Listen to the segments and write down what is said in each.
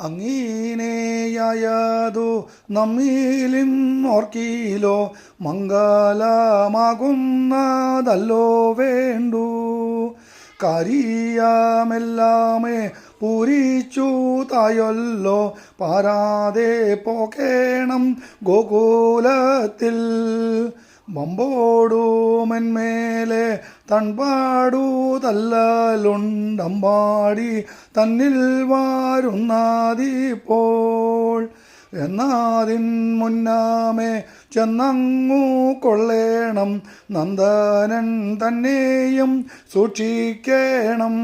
അങ്ങീനേയായതു നമ്മീലും ഓർക്കിലോ മംഗലമാകുന്നതല്ലോ വേണ്ടു. കരിയാമെല്ലാമേ പൂരിച്ചു തായൊല്ലോ പാരാതെ പോകേണം ഗോകുലത്തിൽ. ബമ്പോടുമെന്മേലെ തൺപാടു തല്ലാലുണ്ടമ്പാടി തന്നിൽ വാരുന്നാതിപ്പോൾ എന്നാതിൻ മുന്നാമേ ചെന്നങ്ങു കൊള്ളേണം നന്ദനൻ തന്നെയും സൂക്ഷിക്കേണം.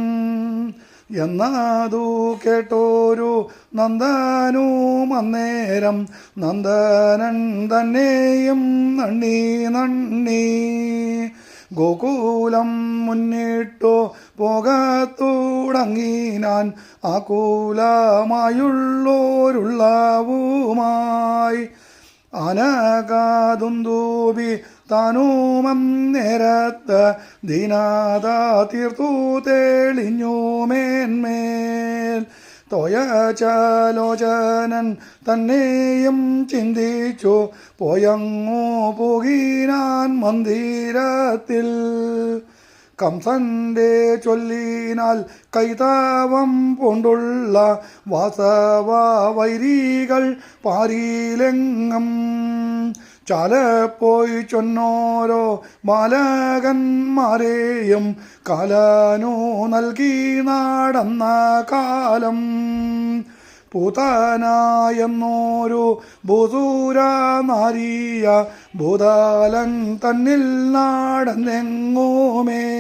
എന്നാതു കേട്ടോരു നന്ദനും അന്നേരം നന്ദനൻ തന്നെയും നണ്ണി നണ്ണി ഗോകുലം മുന്നിട്ടു പോകത്തുടങ്ങിനാൻ ആകുലമായുള്ളോരുള്ളവുമായി അനകാതുന്തൂപി താനുമം നേരത്ത് ദീനാത തീർത്തു തെളിഞ്ഞു മേന്മേൽ. തോയചലോചനൻ തന്നെയും ചിന്തിച്ചു പോയങ്ങോ പോകീനാൻ മന്ദിരത്തിൽ. കംസന്റെ ചൊല്ലിനാൽ കൈതാവം കൊണ്ടുള്ള വാസവ വൈരികൾ പാരിലെങ്ങം. ചാലപ്പോയി ചൊന്നോരോ ബാലകന്മാരെയും കാലാനോ നൽകി നടന്ന കാലം. പൂതാനായെന്നോരു ഭൂതൂര നാരിയ ഭൂതാലൻ തന്നിൽ നാടന്നെങ്ങോമേ.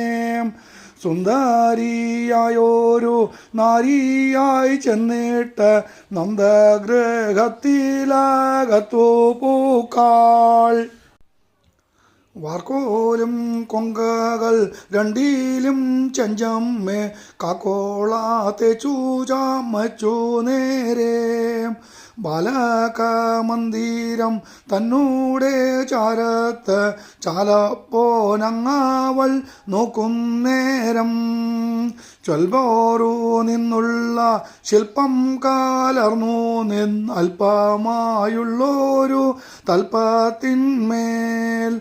സുന്ദരിയായോരു നാരിയായി ചെന്നിട്ട് നന്ദഗൃഹത്തിലകത്തു പൂക്കാൾ. വാർക്കോലും കൊങ്കകൾ രണ്ടിലും ചെഞ്ചമ്മേ കാക്കോളാത്തെ ചൂചാമച്ചു നേരെ. ബാലക മന്ദിരം തന്നൂടെ ചാരത്ത് ചാലപ്പോനങ്ങാവൾ നോക്കുന്നേരം ചൊൽബോറു നിന്നുള്ള ശില്പം കാലർന്നു നിന്നൽപമായുള്ളൊരു തൽപ്പത്തിന്മേൽ.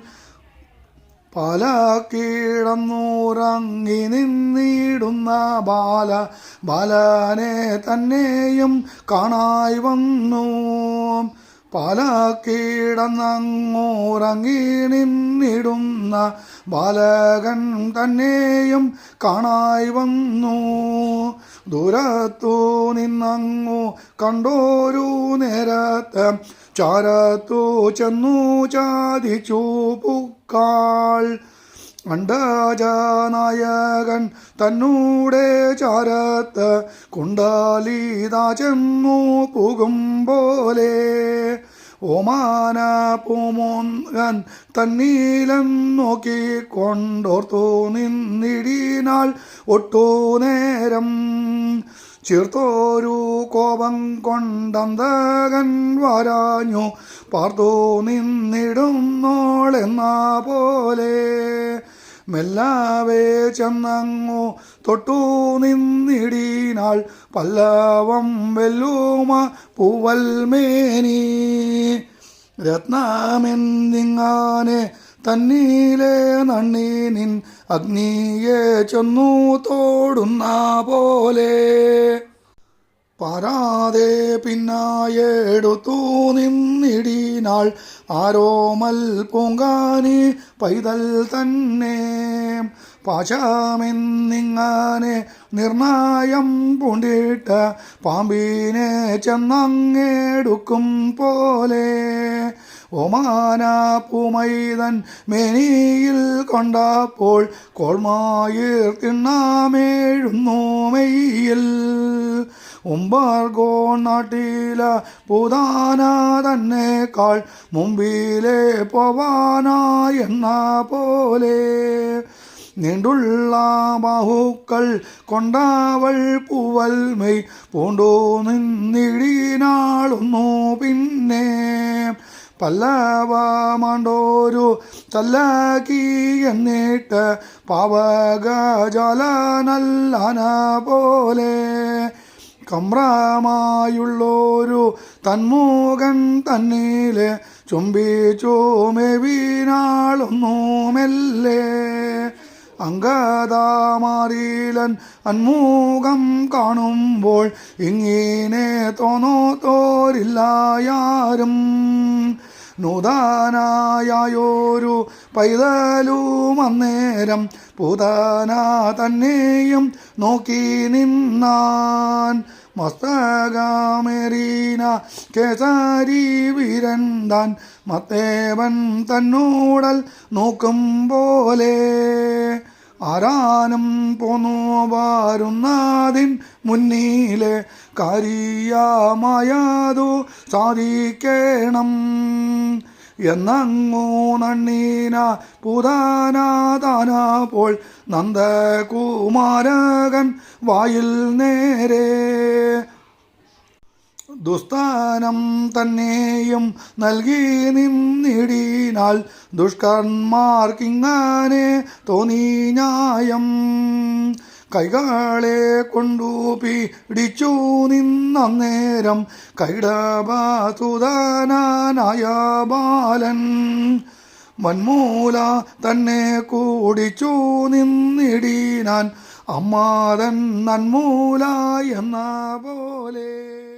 പാലാക്കിടന്നൂറങ്ങി നിന്നിടുന്ന ബാല ബാലനെ തന്നെയും കാണായി വന്നു. പല കീടന്നങ്ങൂറങ്ങി നിന്നിടുന്ന ബാലകൻ തന്നെയും കാണായി വന്നു. ദൂരത്തു നിന്നങ്ങു കണ്ടോരു നേരത്ത് ചാരത്തു ചെന്നു ചാദിച്ചു പൂക്കാൾ അണ്ടജനായകൻ തന്നൂടെ ചാരത്ത് കുണ്ടാലിതാ ചെന്നു പുകും പോലെ. ഓമാന പൂമോൻ തന്നീലം നോക്കിക്കൊണ്ടോർത്തു നിന്നിടിനാൾ ഒട്ടു നേരം ചീർത്തോരു കോപം കൊണ്ടന്തകൻ വരാഞ്ഞു. പാർത്തു നിന്നിടുന്നോളെന്ന പോലെ. മെല്ലാവേ ചെന്നങ്ങു തൊട്ടു നിന്നിടീനാൾ. പല്ലവം വെല്ലുമ പൂവൽമേനി രത്നമെന്നിങ്ങാനെ തന്നീലെ നണ്ണീനിൻ അഗ്നിയെ ചെന്നു തോടുന്ന പോലെ. പരാതെ പിന്നായെടുത്തു നിന്നിടിനാൾ ആരോമൽ പൂങ്കാനി പൈതൽ തന്നെ. പാശമെന്നിങ്ങനെ നിർണായം പൂണ്ടിട്ട് പാമ്പിനെ ചെന്നങ്ങെടുക്കും പോലെ. ഒമാന പൂമൈതൻ മേനിയിൽ കൊണ്ടപ്പോൾ കോൾമായിർ തിണ്ണാമേഴുന്നു മെയ്യിൽ. ഉമ്പാർഗോ നാട്ടില പൂതാന തന്നെക്കാൾ മുമ്പിലെ പോവാനായെന്ന പോലെ. നീണ്ടുള്ള ബാഹുക്കൾ പൂവൽ പൂവൽമൈ പൂണ്ടോ നിന്നിടിനാളുന്നു പിന്നെ. പല്ലവമാണ്ടോരു തല്ലാക്കി എന്നിട്ട് പാവക ജലനല്ലന പോലെ കമ്രമായുള്ളൊരു തന്മൂകൻ തന്നിലെ ചുംബിച്ചു മെവിനാളൊന്നുമെല്ലേ അങ്കതാമാറിലൻ അന്മുഖം കാണുമ്പോൾ ഇങ്ങനെ തോന്നോത്തോരില്ലായാരും നൂതനായൊരു പൈതലും അന്നേരം പുതന തന്നെയും നോക്കി നിന്നാൻ. മസ്തകമെറീന കേസരി വിരന്താൻ താൻ മത്തേവൻ തന്നൂടൽ നോക്കും പോലെ. ആരാനും പോന്നു വാരുന്നാതിൻ മുന്നിലെ കാര്യമായതു സാധിക്കണം. എന്നങ്ങൂ നണ്ണീന പുതാനാതാനപ്പോൾ നന്ദകുമാരകൻ വായിൽ നേരെ. ദുസ്ഥാനം തന്നെയും നൽകി നിന്നിടീനാൽ ദുഷ്കർമാർക്കിങ്ങനെ തോന്നി ന്യായം. കൈകളെ കൊണ്ടു പിടിച്ചു നിന്നേരം കൈടബാസുദാനായ ബാലൻ വന്മൂല തന്നെ കൂടിച്ചു നിന്നിടീനാൻ അമ്മാതൻ നന്മൂല എന്ന പോലെ.